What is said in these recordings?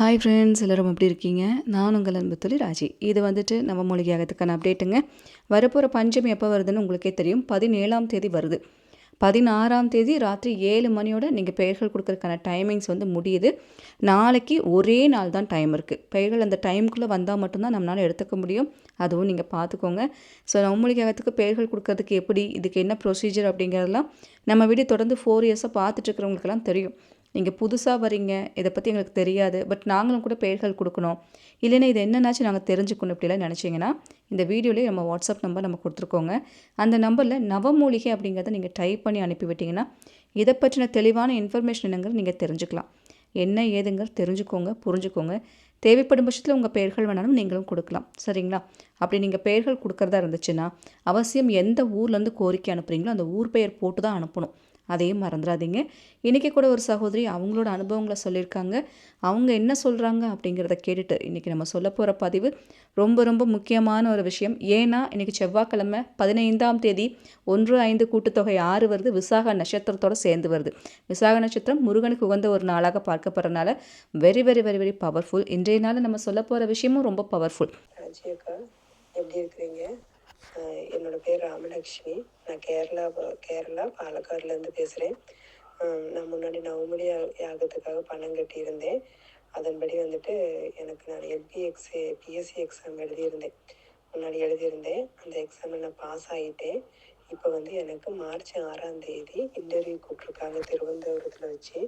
Hi friends எல்லோரும் எப்படி இருக்கீங்க? நான் உங்கள் அன்பு தொழில் ராஜி. இது வந்துட்டு நம்ம மூலிகையாகத்துக்கான அப்டேட்டுங்க வரப்போகிற பஞ்சமி எப்போ வருதுன்னு உங்களுக்கே தெரியும். பதினேழாம் தேதி வருது. பதினாறாம் தேதி ராத்திரி ஏழு மணியோட நீங்கள் பெயர்கள் கொடுக்குறதுக்கான டைமிங்ஸ் வந்து முடியுது. நாளைக்கு ஒரே நாள் தான் டைம் இருக்குது பெயர்கள் அந்த டைமுக்குள்ளே வந்தால் மட்டும்தான் நம்மளால் எடுத்துக்க முடியும். அதுவும் நீங்கள் பார்த்துக்கோங்க ஸோ நம்மளுக்கு பெயர்கள் கொடுக்கறதுக்கு எப்படி இதுக்கு என்ன ப்ரொசீஜர் அப்படிங்கிறதெல்லாம் நம்ம வீடு தொடர்ந்து ஃபோர் இயர்ஸாக பார்த்துட்ருக்கிறவங்களுக்கெல்லாம் தெரியும். நீங்கள் புதுசாக வரீங்க இதை பற்றி எங்களுக்கு தெரியாது பட் நாங்களும் கூட பெயர்கள் கொடுக்கணும். இல்லைன்னா இது என்னென்னாச்சும் நாங்கள் தெரிஞ்சுக்கணும் இப்படிலாம் நினச்சிங்கன்னா இந்த வீடியோலேயே நம்ம வாட்ஸ்அப் நம்பர் நம்ம கொடுத்துருக்கோங்க. அந்த நம்பரில் நவமூலிகை அப்படிங்கிறத நீங்கள் டைப் பண்ணி அனுப்பிவிட்டிங்கன்னா இதை பற்றின தெளிவான இன்ஃபர்மேஷன் என்னங்கிறது நீங்கள் தெரிஞ்சுக்கலாம். என்ன ஏதுங்கிறது தெரிஞ்சுக்கோங்க புரிஞ்சுக்கோங்க. தேவைப்படும் பட்சத்தில் உங்கள் பெயர்கள் வேணாலும் நீங்களும் கொடுக்கலாம் சரிங்களா? அப்படி நீங்கள் பெயர்கள் கொடுக்குறதா இருந்துச்சுன்னா அவசியம் எந்த ஊர்லேருந்து கோரிக்கை அனுப்புகிறீங்களோ அந்த ஊர் பெயர் போட்டு தான் அனுப்பணும். அதையும் மறந்துடாதீங்க. இன்றைக்கி கூட ஒரு சகோதரி அவங்களோட அனுபவங்களை சொல்லியிருக்காங்க. அவங்க என்ன சொல்கிறாங்க அப்படிங்கிறத கேட்டுட்டு இன்றைக்கி நம்ம சொல்ல போகிற பதிவு ரொம்ப ரொம்ப முக்கியமான ஒரு விஷயம். ஏன்னா இன்றைக்கி செவ்வாய்க்கிழமை பதினைந்தாம் தேதி ஒன்று ஐந்து கூட்டுத்தொகை ஆறு வருது. விசாக நட்சத்திரத்தோடு சேர்ந்து வருது. விசாக நட்சத்திரம் முருகனுக்கு உகந்த ஒரு நாளாக பார்க்கப்படுறதுனால very very very very powerful இன்றைய நாள் நம்ம சொல்ல போகிற விஷயமும் ரொம்ப பவர்ஃபுல் எப்படி இருக்கிறீங்க? என்னோட பேர் ராமலக்ஷ்மி. நான் கேரளா கேரளா பாலக்காடுலேருந்து பேசுகிறேன் நான் முன்னாடி நவமணி யாகத்துக்காக பணம் கட்டியிருந்தேன். அதன்படி வந்துட்டு எனக்கு நான் எல்பிஎக்ஸ் பிஎஸ்சி எக்ஸாம் எழுதியிருந்தேன். முன்னாடி எழுதியிருந்தேன். அந்த எக்ஸாமில் நான் பாஸ் ஆகிட்டேன் இப்போ வந்து எனக்கு மார்ச் ஆறாம் தேதி இன்டர்வியூ கூப்பிட்ருக்காங்க திருவனந்தபுரத்தில் வச்சு.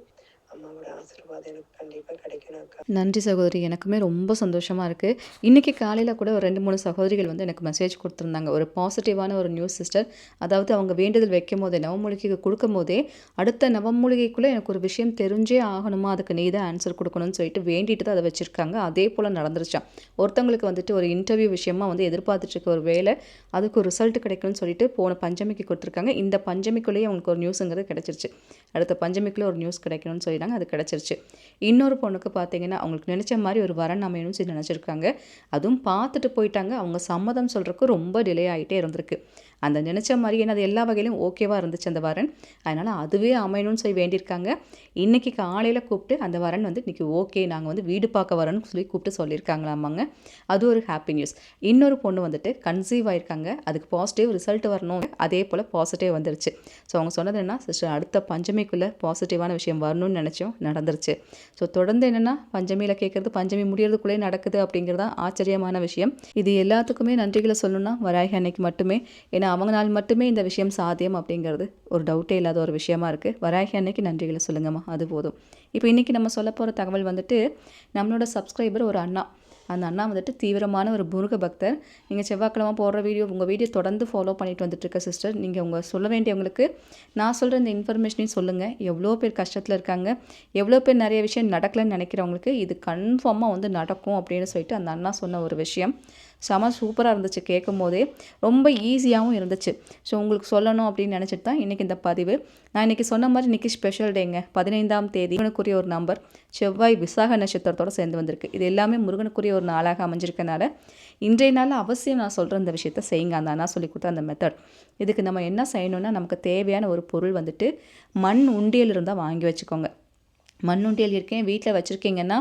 அம்மாவோட ஆசீர்வாதம் எனக்கு கண்டிப்பாக கிடைக்கணும் அக்கா. நன்றி சகோதரி. எனக்குமே ரொம்ப சந்தோஷமாக இருக்குது இன்றைக்கி காலையில் கூட ஒரு ரெண்டு மூணு சகோதரிகள் வந்து எனக்கு மெசேஜ் கொடுத்துருந்தாங்க. ஒரு பாசிட்டிவான ஒரு நியூஸ் சிஸ்டர் அதாவது அவங்க வேண்டுதல் வைக்கும் போதே நவமூலிகைக்கு கொடுக்கும் போதே அடுத்த நவமூலிகைக்குள்ளே எனக்கு ஒரு விஷயம் தெரிஞ்சே ஆகணுமா? அதுக்கு நீ தான் ஆன்சர் கொடுக்கணும்னு சொல்லிட்டு வேண்டிட்டு தான் அதை வச்சுருக்காங்க. அதே போல் நடந்துருச்சான் ஒருத்தவங்களுக்கு வந்துட்டு ஒரு இன்டர்வியூ விஷயமா வந்து எதிர்பார்த்துட்ருக்க ஒரு வேலை அதுக்கு ஒரு ரிசல்ட் கிடைக்கணும்னு சொல்லிட்டு போன பஞ்சமிக்கு கொடுத்துருக்காங்க. இந்த பஞ்சமிக்குள்ளேயே அவங்களுக்கு ஒரு நியூஸுங்கிறது கிடச்சிருச்சு. அடுத்த பஞ்சமிக்குள்ளே ஒரு நியூஸ் கிடைக்கணும்னு சொல்லி பண்ணிட்டாங்க அது கிடச்சிருச்சு. இன்னொரு பொண்ணுக்கு பார்த்தீங்கன்னா அவங்களுக்கு நினச்ச மாதிரி ஒரு வரன் அமையணும்னு சொல்லி நினச்சிருக்காங்க. அதுவும் பார்த்துட்டு போயிட்டாங்க. அவங்க சம்மதம் சொல்கிறக்கு ரொம்ப டிலே ஆகிட்டே இருந்திருக்கு. அந்த நினச்ச மாதிரியே அது எல்லா வகையிலும் ஓகேவாக இருந்துச்சு அந்த வரன். அதனால் அதுவே அமையணும்னு சொல்லி வேண்டியிருக்காங்க. இன்றைக்கி காலையில் கூப்பிட்டு அந்த வரன் வந்து இன்றைக்கி ஓகே நாங்கள் வந்து வீடு பார்க்க வரணும்னு சொல்லி கூப்பிட்டு சொல்லியிருக்காங்களாமாங்க. அது ஒரு ஹாப்பி நியூஸ் இன்னொரு பொண்ணு வந்துட்டு கன்சீவ் ஆயிருக்காங்க. அதுக்கு பாசிட்டிவ் ரிசல்ட் வரணும். அதே போல் பாசிட்டிவ் வந்துருச்சு. ஸோ அவங்க சொன்னது என்ன சிஸ்டர் அடுத்த பஞ்சமிக்குள்ளே பாசிட்டிவான விஷயம் வரணும்னு நினச்சோம். நடந்துருச்சு. ஸோ தொடர்ந்து என்னென்னா பஞ்சமியில் கேட்குறது பஞ்சமி முடியறதுக்குள்ளே நடக்குது அப்படிங்கிறது தான் ஆச்சரியமான விஷயம். இது எல்லாத்துக்குமே நன்றிகளை சொல்லணும்னா வராகி அன்னைக்கு மட்டுமே. ஏன்னா அவங்களால் மட்டுமே இந்த விஷயம் சாத்தியம் அப்படிங்கிறது ஒரு டவுட்டே இல்லாத ஒரு விஷயமா இருக்குது வராகி அன்னைக்கு நன்றிகளை சொல்லுங்கம்மா அது போதும். இப்போ இன்றைக்கி நம்ம சொல்ல போகிற தகவல் வந்துட்டு நம்மளோட சப்ஸ்கிரைபர் ஒரு அண்ணா. அந்த அண்ணா வந்துட்டு தீவிரமான ஒரு முருக பக்தர். நீங்கள் செவ்வாய்க்கிழமை போடுற வீடியோ உங்கள் வீடியோ தொடர்ந்து ஃபாலோ பண்ணிட்டு வந்துட்டுருக்க சிஸ்டர் நீங்கள் உங்கள் சொல்ல வேண்டியவங்களுக்கு நான் சொல்கிற இந்த இன்ஃபர்மேஷனையும் சொல்லுங்கள் எவ்வளோ பேர் கஷ்டத்தில் இருக்காங்க. எவ்வளோ பேர் நிறைய விஷயம் நடக்கலைன்னு நினைக்கிறவங்களுக்கு இது கன்ஃபார்மாக வந்து நடக்கும் அப்படின்னு சொல்லிட்டு அந்த அண்ணா சொன்ன ஒரு விஷயம். செம சூப்பராக இருந்துச்சு கேட்கும் போதே ரொம்ப ஈஸியாகவும் இருந்துச்சு. ஸோ உங்களுக்கு சொல்லணும் அப்படின்னு நினச்சிட்டு தான் இன்றைக்கி இந்த பதிவு. நான் இன்றைக்கி சொன்ன மாதிரி இன்றைக்கி ஸ்பெஷல் டேங்க பதினைந்தாம் தேதி முருகனுக்குரிய ஒரு நம்பர் செவ்வாய் விசாக நட்சத்திரத்தோடு சேர்ந்து வந்திருக்கு. இது எல்லாமே முருகனுக்குரிய ஒரு நாளாக அமைஞ்சிருக்கனால இன்றைய நாளில் அவசியம் நான் சொல்கிற இந்த விஷயத்த செய்யுங்க. அந்த அண்ணா சொல்லி கொடுத்த அந்த மெத்தட் இதுக்கு நம்ம என்ன செய்யணும்னா நமக்கு தேவையான ஒரு பொருள் வந்துட்டு மண் உண்டியல் இருந்தால் வாங்கி வச்சுக்கோங்க. மண் உண்டியல் இருக்கேன் வீட்டில் வச்சுருக்கீங்கன்னா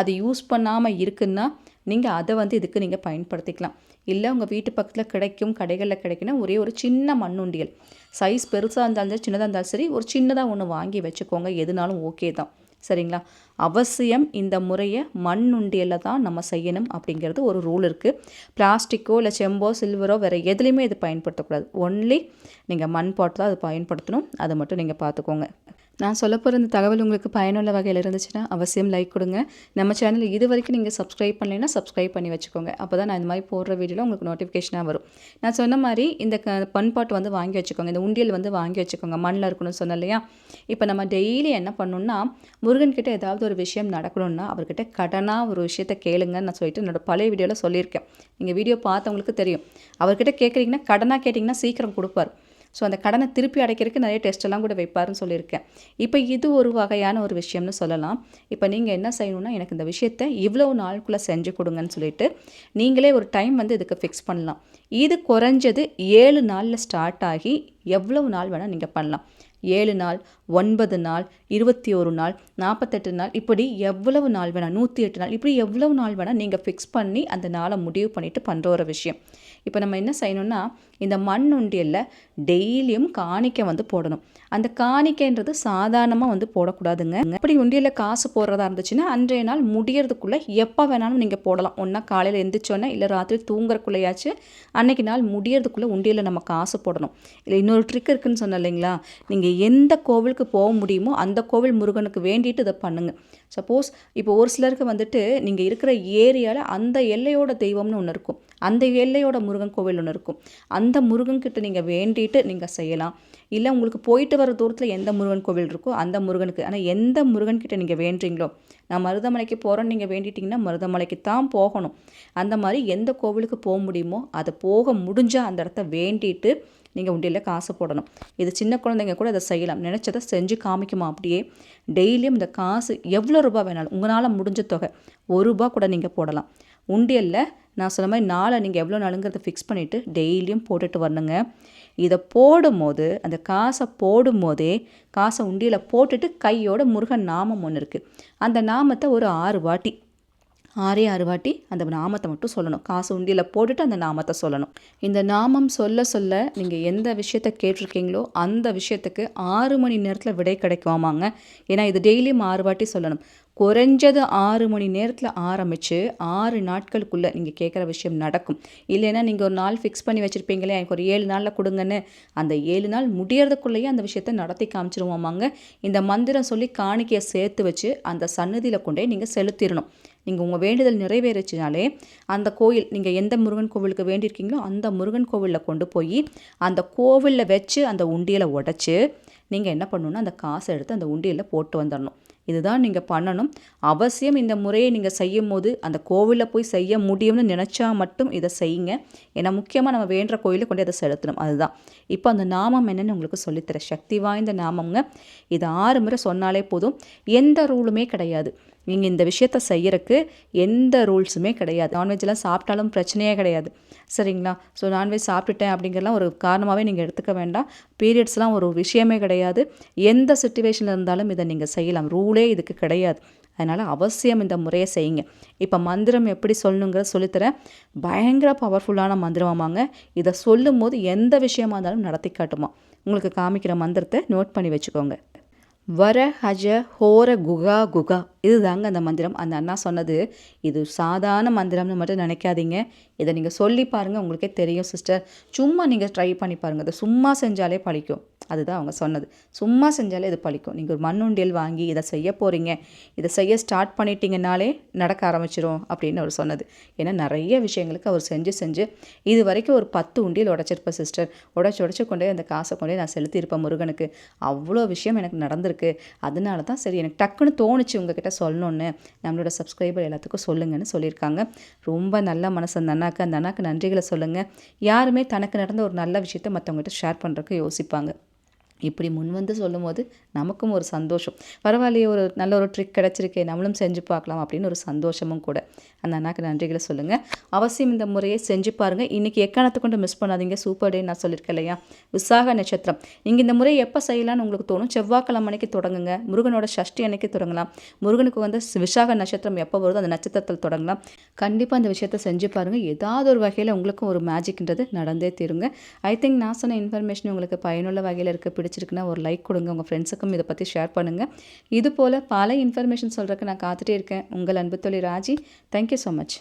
அது யூஸ் பண்ணாமல் இருக்குன்னா நீங்கள் அதை வந்து இதுக்கு நீங்கள் பயன்படுத்திக்கலாம். இல்லை உங்கள் வீட்டு பக்கத்தில் கிடைக்கும் கடைகளில் கிடைக்குன்னா ஒரே ஒரு சின்ன மண்ணுண்டியல். சைஸ் பெருசாக இருந்தாலும் சரி சின்னதாக இருந்தாலும் சரி ஒரு சின்னதாக ஒன்று வாங்கி வச்சுக்கோங்க. எதுனாலும் ஓகே தான். சரிங்களா? அவசியம் இந்த முறையை மண் தான் நம்ம செய்யணும் அப்படிங்கிறது ஒரு ரூல் இருக்குது பிளாஸ்டிக்கோ இல்லை செம்போ சில்வரோ வேறு எதுலேயுமே இது பயன்படுத்தக்கூடாது. ஒன்லி நீங்கள் மண் பாட்டு தான் அது பயன்படுத்தணும். அதை மட்டும் நீங்கள் பார்த்துக்கோங்க. நான் சொல்ல போகிற இந்த தகவல் உங்களுக்கு பயனுள்ள வகையில் இருந்துச்சுன்னா அவசியம் லைக் கொடுங்க. நம்ம சேனல் இது வரைக்கும் நீங்கள் சப்ஸ்கிரைப் பண்ணலைன்னா சப்ஸ்கிரைப் பண்ணி வச்சுக்கோங்க. அப்போ தான் நான் இந்த மாதிரி போடுற வீடியோவில் உங்களுக்கு நோட்டிஃபிகேஷனாக வரும். நான் சொன்ன மாதிரி இந்த க பண்பாட்டு வந்து வாங்கி வச்சுக்கோங்க. இந்த உண்டியல் வந்து வாங்கி வச்சுக்கோங்க. மண்ணில் இருக்கணும்னு சொன்னேன் இல்லையா? இப்போ நம்ம டெய்லி என்ன பண்ணணும்னா முருகன்கிட்ட ஏதாவது ஒரு விஷயம் நடக்கணும்னா அவர்கிட்ட கடனாக ஒரு விஷயத்த கேளுங்கன்னு நான் சொல்லிட்டு என்னோடய பழைய வீடியோவில் சொல்லியிருக்கேன். நீங்கள் வீடியோ பார்த்தவங்களுக்கு தெரியும். அவர்கிட்ட கேட்குறீங்கன்னா கடனாக கேட்டிங்கன்னா சீக்கிரம் கொடுப்பார். ஸோ அந்த கடனை திருப்பி அடைக்கிறதுக்கு நிறைய டெஸ்ட்டெல்லாம் கூட வைப்பாருன்னு சொல்லியிருக்கேன். இப்போ இது ஒரு வகையான ஒரு விஷயம்னு சொல்லலாம். இப்போ நீங்கள் என்ன செய்யணும்னா எனக்கு இந்த விஷயத்தை இவ்வளோ நாளுக்குள்ளே செஞ்சு கொடுங்கன்னு சொல்லிட்டு நீங்களே ஒரு டைம் வந்து இதுக்கு ஃபிக்ஸ் பண்ணலாம். இது குறைஞ்சது ஏழு நாளில் ஸ்டார்ட் ஆகி எவ்வளவு நாள் வேணால் நீங்கள் பண்ணலாம். ஏழு நாள் ஒன்பது நாள் இருபத்தி ஒரு நாள் நாற்பத்தெட்டு நாள் இப்படி எவ்வளவு நாள் வேணால் நூற்றி எட்டு நாள் இப்படி எவ்வளவு நாள் வேணால் நீங்கள் ஃபிக்ஸ் பண்ணி அந்த நாளை முடிவு பண்ணிவிட்டு பண்ணுற ஒரு விஷயம். இப்போ நம்ம என்ன செய்யணும்னா இந்த மண் உண்டியலில் டெய்லியும் காணிக்கை வந்து போடணும். அந்த காணிக்கைன்றது சாதாரணமாக வந்து போடக்கூடாதுங்க. அப்படி உண்டியலில் காசு போடுறதா இருந்துச்சுன்னா அன்றைய நாள் முடியறதுக்குள்ளே எப்போ வேணாலும் நீங்கள் போடலாம். ஒன்றா காலையில் எந்திரிச்சோன்னே இல்லை ராத்திரி தூங்குறக்குள்ளேயாச்சு அன்னைக்கு நாள் முடியறதுக்குள்ளே உண்டியலில் நம்ம காசு போடணும். இல்லை இன்னொரு ட்ரிக் இருக்குன்னு சொன்னேன் இல்லைங்களா? நீங்கள் எந்த கோவிலுக்கு போக முடியுமோ அந்த கோவில் முருகனுக்கு வேண்டிட்டு இதை பண்ணுங்கள் சப்போஸ் இப்போ ஒரு சிலருக்கு வந்துட்டு நீங்கள் இருக்கிற ஏரியாவில் அந்த எல்லையோட தெய்வம்னு ஒன்று இருக்கும். அந்த எல்லையோட முருகன் கோவில் ஒன்று இருக்கும். அந்த முருகன்கிட்ட நீங்கள் வேண்டிட்டு நீங்கள் செய்யலாம். இல்லை உங்களுக்கு போயிட்டு வர தூரத்தில் எந்த முருகன் கோவில் இருக்கோ அந்த முருகனுக்கு. ஆனால் எந்த முருகன்கிட்ட நீங்கள் வேண்டுறீங்களோ நான் மருதமலைக்கு போகிறேன்னு நீங்கள் வேண்டிட்டிங்கன்னா மருதமலைக்கு தான் போகணும். அந்த மாதிரி எந்த கோவிலுக்கு போக முடியுமோ அதை போக முடிஞ்சால் அந்த இடத்த வேண்டிட்டு நீங்கள் உண்டியில் காசு போடணும். இது சின்ன குழந்தைங்க கூட அதை செய்யலாம். நினச்சதை செஞ்சு காமிக்குமா? அப்படியே டெய்லியும் இந்த காசு எவ்வளோ ரூபாய் வேணாலும் உங்களால் முடிஞ்ச தொகை ஒரு ரூபா கூட நீங்கள் போடலாம். உண்டியலில் நான் சொன்ன மாதிரி நாளை நீங்கள் எவ்வளோ நாளுங்கிறத ஃபிக்ஸ் பண்ணிவிட்டு டெய்லியும் போட்டுட்டு வரணுங்க. இதை போடும்போது அந்த காசை போடும்போதே காசை உண்டியில் போட்டுட்டு கையோட முருகன் நாமம் ஒன்று இருக்குது அந்த நாமத்தை ஒரு ஆறு வாட்டி ஆறே ஆறு வாட்டி அந்த நாமத்தை மட்டும் சொல்லணும். காசு உண்டியில் போட்டுட்டு அந்த நாமத்தை சொல்லணும். இந்த நாமம் சொல்ல சொல்ல நீங்கள் எந்த விஷயத்த கேட்டிருக்கீங்களோ அந்த விஷயத்துக்கு ஆறு மணி நேரத்தில் விடை கிடைக்குமாமாங்க. ஏன்னா இது டெய்லியும் ஆறு வாட்டி சொல்லணும். குறைஞ்சது ஆறு மணி நேரத்தில் ஆரம்பித்து ஆறு நாட்களுக்குள்ளே நீங்கள் கேட்குற விஷயம் நடக்கும். இல்லைன்னா நீங்கள் ஒரு நாள் ஃபிக்ஸ் பண்ணி வச்சுருப்பீங்களே எனக்கு ஒரு ஏழு நாளில் கொடுங்கன்னு. அந்த ஏழு நாள் முடியறதுக்குள்ளேயே அந்த விஷயத்த நடத்தி காமிச்சிருவோமாங்க. இந்த மந்திரம் சொல்லி காணிக்கையை சேர்த்து வச்சு அந்த சன்னதியில் கொண்டே நீங்கள் செலுத்திடணும். நீங்கள் உங்கள் வேண்டுதல் நிறைவேறிச்சினாலே அந்த கோயில் நீங்கள் எந்த முருகன் கோவிலுக்கு வேண்டியிருக்கீங்களோ அந்த முருகன் கோவிலில் கொண்டு போய் அந்த கோவிலில் வச்சு அந்த உண்டியலை உடச்சி நீங்கள் என்ன பண்ணணுன்னா அந்த காசை எடுத்து அந்த உண்டியலில் போட்டு வந்துடணும். இதுதான் நீங்கள் பண்ணணும். அவசியம் இந்த முறையை நீங்கள் செய்யும் போது அந்த கோவிலில் போய் செய்ய முடியும்னு நினச்சா மட்டும் இதை செய்யுங்க. ஏன்னா முக்கியமாக நம்ம வேண்டுற கோயிலில் கொண்டு அதை செலுத்தணும். அதுதான். இப்போ அந்த நாமம் என்னென்னு உங்களுக்கு சொல்லித்தரேன். சக்தி வாய்ந்த நாமங்க இது ஆறு முறை சொன்னாலே போதும். எந்த ரூலுமே கிடையாது. நீங்கள் இந்த விஷயத்த செய்யறதுக்கு எந்த ரூல்ஸுமே கிடையாது. நான்வெஜ்லாம் சாப்பிட்டாலும் பிரச்சனையே கிடையாது. சரிங்களா? ஸோ நான்வெஜ் சாப்பிட்டுட்டேன் அப்படிங்கிறலாம் ஒரு காரணமாகவே நீங்கள் எடுத்துக்க வேண்டாம். பீரியட்ஸ்லாம் ஒரு விஷயமே கிடையாது. எந்த சுச்சுவேஷனில் இருந்தாலும் இதை நீங்கள் செய்யலாம். ரூலே இதுக்கு கிடையாது. அதனால் அவசியம் இந்த முறையை செய்யுங்க. இப்போ மந்திரம் எப்படி சொல்லணுங்கிறத சொல்லித்தரேன். பயங்கர பவர்ஃபுல்லான மந்திரமாமாங்க. இதை சொல்லும் போது எந்த விஷயமா இருந்தாலும் நடத்தி காட்டுமா. உங்களுக்கு காமிக்கிற மந்திரத்தை நோட் பண்ணி வச்சுக்கோங்க. வர ஹஜ ஹோர குகா குகா. இதுதாங்க அந்த மந்திரம். அந்த அண்ணா சொன்னது. இது சாதாரண மந்திரம்னு மட்டும் நினைக்காதீங்க. இதை நீங்கள் சொல்லி பாருங்கள் உங்களுக்கே தெரியும் சிஸ்டர். சும்மா நீங்கள் ட்ரை பண்ணி பாருங்கள் இதை சும்மா செஞ்சாலே பழிக்கும். அதுதான் அவங்க சொன்னது. சும்மா செஞ்சாலே இது பழிக்கும். நீங்கள் ஒரு மண்ணுண்டியல் வாங்கி இதை செய்ய போகிறீங்க இதை செய்ய ஸ்டார்ட் பண்ணிட்டீங்கனாலே நடக்க ஆரம்பிச்சிரும் அப்படின்னு அவர் சொன்னது. ஏன்னா நிறைய விஷயங்களுக்கு அவர் செஞ்சு செஞ்சு இது வரைக்கும் ஒரு பத்து உண்டியல் உடச்சிருப்பேன் சிஸ்டர் உடச்சி உடச்சி கொண்டே அந்த காசை கொண்டே நான் செலுத்தியிருப்பேன் முருகனுக்கு. அவ்வளோ விஷயம் எனக்கு நடந்திருக்கு. அதனால தான் சரி எனக்கு டக்குன்னு தோணுச்சு உங்ககிட்ட சொல்லணுன்னு நம்மளோட சப்ஸ்கிரைபர் எல்லாத்துக்கும் சொல்லுங்கன்னு சொல்லியிருக்காங்க. ரொம்ப நல்ல மனசு அந்த அண்ணாக்கு. அந்த அண்ணாக்கு நன்றிகளை சொல்லுங்கள் யாருமே தனக்கு நடந்த ஒரு நல்ல விஷயத்தை மற்றவங்ககிட்ட ஷேர் பண்ணுறதுக்கு யோசிப்பாங்க. இப்படி முன் வந்து சொல்லும்போது நமக்கும் ஒரு சந்தோஷம். பரவாயில்லையே ஒரு நல்ல ஒரு ட்ரிக் கிடச்சிருக்கே நம்மளும் செஞ்சு பார்க்கலாம் அப்படின்னு ஒரு சந்தோஷமும் கூட. அந்த அண்ணாக்கு நன்றிகளை சொல்லுங்கள் அவசியம் இந்த முறையை செஞ்சு பாருங்கள் இன்றைக்கி எக்காரணத்தை கொண்டு மிஸ் பண்ணாதீங்க. சூப்பர் டே நான் சொல்லியிருக்கேன் இல்லையா? விசாக நட்சத்திரம். நீங்கள் இந்த முறையை எப்போ செய்யலாம்னு உங்களுக்கு தோணும்? செவ்வாய்க்கிழமை அன்னைக்கு தொடங்குங்க. முருகனோட சஷ்டி அன்னைக்கு தொடங்கலாம். முருகனுக்கு வந்து விசாக நட்சத்திரம் எப்போ வருதோ அந்த நட்சத்திரத்தில் தொடங்கலாம். கண்டிப்பாக அந்த விஷயத்தை செஞ்சு பாருங்கள் ஏதாவது ஒரு வகையில் உங்களுக்கும் ஒரு மேஜிக்ன்றது நடந்தே தீருங்க. ஐ திங்க் நான் சொன்ன இன்ஃபர்மேஷன் உங்களுக்கு பயனுள்ள வகையில் இருக்க. பிடிச்சிருக்குன்னா ஒரு லைக் கொடுங்க உங்கள் ஃப்ரெண்ட்ஸுக்கும் இதை பற்றி ஷேர் பண்ணுங்கள் இது போல் பல இன்ஃபர்மேஷன் சொல்கிறதுக்கு நான் காத்துட்டே இருக்கேன். உங்கள் அன்பு தொழில் ராஜி. Thank you so much